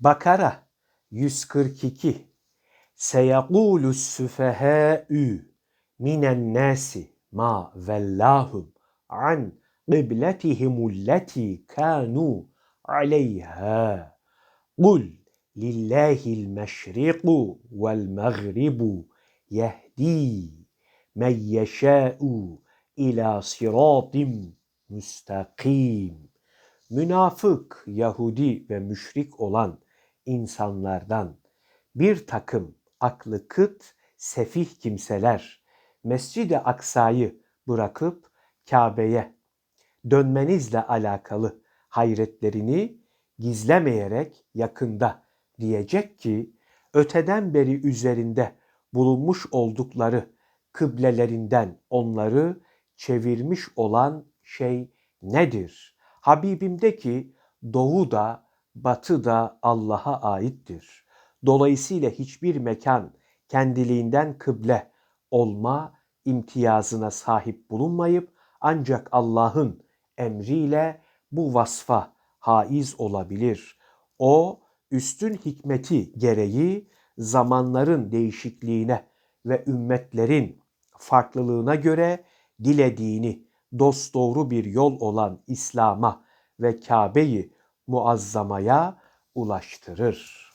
Bakara 142 Seyekûlus süfehâ'ü minen nâsi ma vellâhum an kıbletihimulleti kânû aleyhâ. Kul lillâhil meşriku vel mağribu yehdi men yeşâ'u ila siratim müstakim. Münafık, Yahudi ve müşrik olan insanlardan bir takım aklı kıt, sefih kimseler Mescid-i Aksa'yı bırakıp Kabe'ye dönmenizle alakalı hayretlerini gizlemeyerek yakında diyecek ki öteden beri üzerinde bulunmuş oldukları kıblelerinden onları çevirmiş olan şey nedir? Habibimdeki doğu da batı da Allah'a aittir. Dolayısıyla hiçbir mekan kendiliğinden kıble olma imtiyazına sahip bulunmayıp ancak Allah'ın emriyle bu vasfa haiz olabilir. O üstün hikmeti gereği zamanların değişikliğine ve ümmetlerin farklılığına göre dilediğini dosdoğru bir yol olan İslam'a ve Kabe'yi muazzamaya ulaştırır.